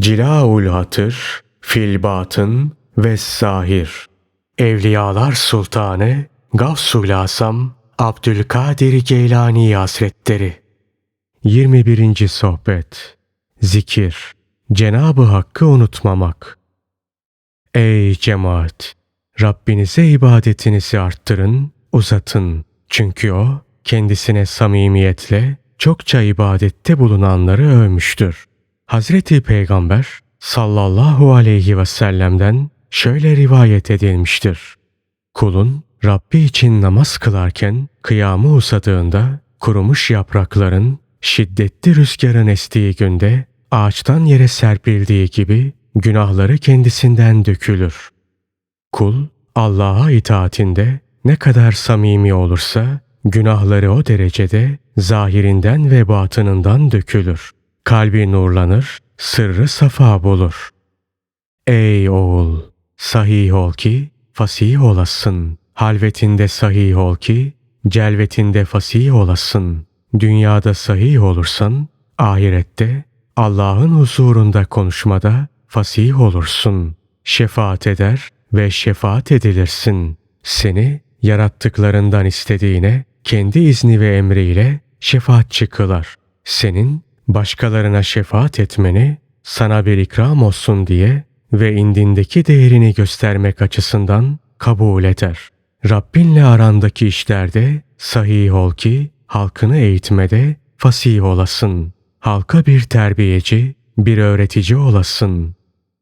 Cilaul Hatır, Filbatın ve Zahir. Evliyalar Sultanı Gavsul Asam Abdülkadir Geylani Hazretleri. 21. Sohbet Zikir Cenabı Hakk'ı unutmamak. Ey cemaat! Rabbinize ibadetinizi arttırın, uzatın. Çünkü O kendisine samimiyetle çokça ibadette bulunanları övmüştür. Hazreti Peygamber sallallahu aleyhi ve sellem'den şöyle rivayet edilmiştir. Kulun Rabbi için namaz kılarken kıyamı usadığında kurumuş yaprakların şiddetli rüzgarın estiği günde ağaçtan yere serpildiği gibi günahları kendisinden dökülür. Kul Allah'a itaatinde ne kadar samimi olursa günahları o derecede zahirinden ve batınından dökülür. Kalbi nurlanır, sırrı safa bulur. Ey oğul! Sahih ol ki fasih olasın. Halvetinde sahih ol ki celvetinde fasih olasın. Dünyada sahih olursan ahirette Allah'ın huzurunda konuşmada fasih olursun. Şefaat eder ve şefaat edilirsin. Seni yarattıklarından istediğine kendi izni ve emriyle şefaatçi kılar. Senin başkalarına şefaat etmeni sana bir ikram olsun diye ve indindeki değerini göstermek açısından kabul eder. Rabbinle arandaki işlerde sahih ol ki halkını eğitmede fasih olasın. Halka bir terbiyeci, bir öğretici olasın.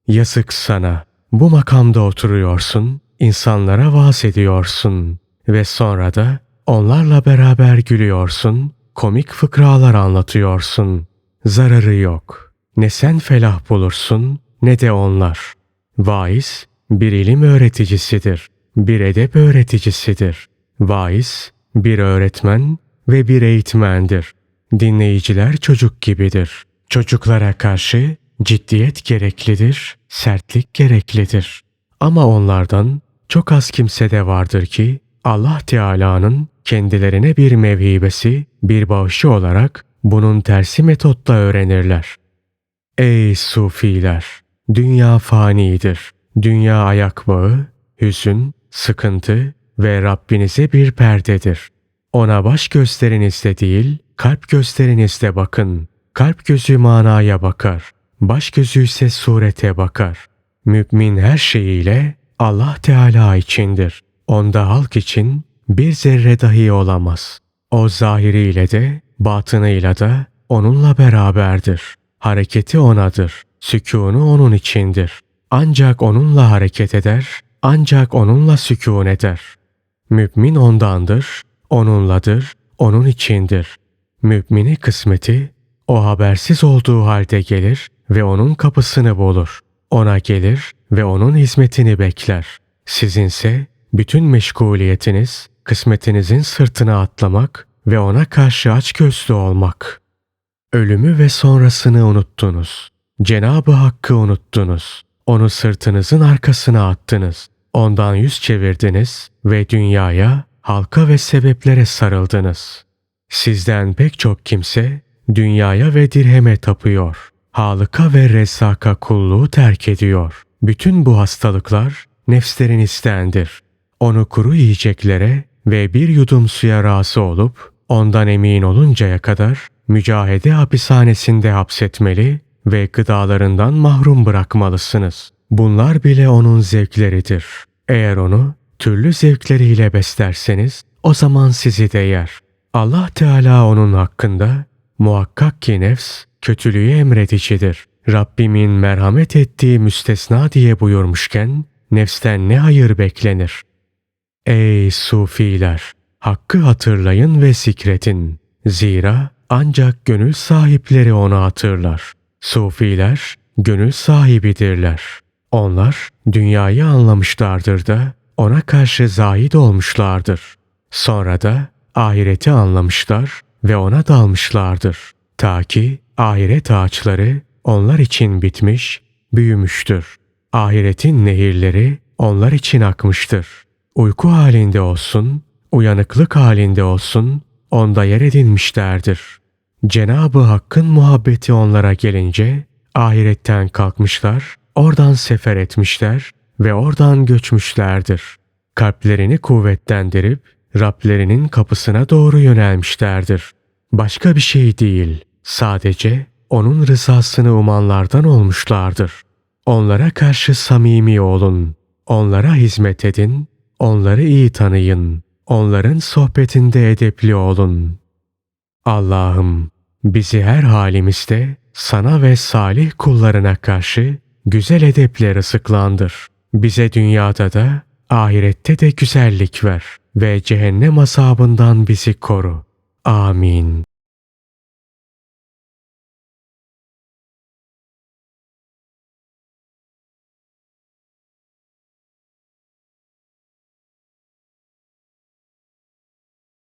Yazık sana. Bu makamda oturuyorsun, insanlara vaaz ediyorsun ve sonra da onlarla beraber gülüyorsun, komik fıkralar anlatıyorsun. Zararı yok. Ne sen felah bulursun ne de onlar. Vaiz bir ilim öğreticisidir, bir edep öğreticisidir. Vaiz bir öğretmen ve bir eğitmendir. Dinleyiciler çocuk gibidir. Çocuklara karşı ciddiyet gereklidir, sertlik gereklidir. Ama onlardan çok az kimse de vardır ki Allah Teala'nın kendilerine bir mevhibesi, bir bağışı olarak bunun tersi metotla öğrenirler. Ey sufiler! Dünya fanidir. Dünya ayak bağı, hüzün, sıkıntı ve Rabbinize bir perdedir. Ona baş gösterinizde değil, kalp gösterinizde bakın. Kalp gözü manaya bakar. Baş gözü ise surete bakar. Mümin her şeyiyle Allah Teala içindir. Onda halk için bir zerre dahi olamaz. O zahiriyle de batınıyla da onunla beraberdir. Hareketi onadır. Sükûnu onun içindir. Ancak onunla hareket eder, ancak onunla sükûn eder. Mümin ondandır, onunladır, onun içindir. Mümini kısmeti o habersiz olduğu halde gelir ve onun kapısını bulur. Ona gelir ve onun hizmetini bekler. Sizinse bütün meşguliyetiniz kısmetinizin sırtına atlamak ve ona karşı açgözlü olmak. Ölümü ve sonrasını unuttunuz. Cenabı Hakk'ı unuttunuz. Onu sırtınızın arkasına attınız. Ondan yüz çevirdiniz ve dünyaya, halka ve sebeplere sarıldınız. Sizden pek çok kimse dünyaya ve dirheme tapıyor. Halıka ve Rezzak'a kulluğu terk ediyor. Bütün bu hastalıklar nefslerin istendir. Onu kuru yiyeceklere ve bir yudum suya razı olup ondan emin oluncaya kadar mücahede hapishanesinde hapsetmeli ve gıdalarından mahrum bırakmalısınız. Bunlar bile onun zevkleridir. Eğer onu türlü zevkleriyle beslerseniz o zaman sizi de yer. Allah Teala onun hakkında muhakkak ki nefs kötülüğü emredicidir. Rabbimin merhamet ettiği müstesna diye buyurmuşken nefsten ne hayır beklenir? Ey sufiler! Hakkı hatırlayın ve zikretin. Zira ancak gönül sahipleri onu hatırlar. Sufiler gönül sahibidirler. Onlar dünyayı anlamışlardır da ona karşı zahid olmuşlardır. Sonra da ahireti anlamışlar ve ona dalmışlardır. Ta ki ahiret ağaçları onlar için bitmiş, büyümüştür. Ahiretin nehirleri onlar için akmıştır. Uyku halinde olsun, uyanıklık halinde olsun, onda yer edinmişlerdir. Cenabı Hakk'ın muhabbeti onlara gelince ahiretten kalkmışlar, oradan sefer etmişler ve oradan göçmüşlerdir. Kalplerini kuvvetlendirip Rablerinin kapısına doğru yönelmişlerdir. Başka bir şey değil, sadece onun rızasını umanlardan olmuşlardır. Onlara karşı samimi olun, onlara hizmet edin, onları iyi tanıyın, onların sohbetinde edepli olun. Allah'ım bizi her halimizde sana ve salih kullarına karşı güzel edeple rızıklandır. Bize dünyada da ahirette de güzellik ver ve cehennem azabından bizi koru. Amin.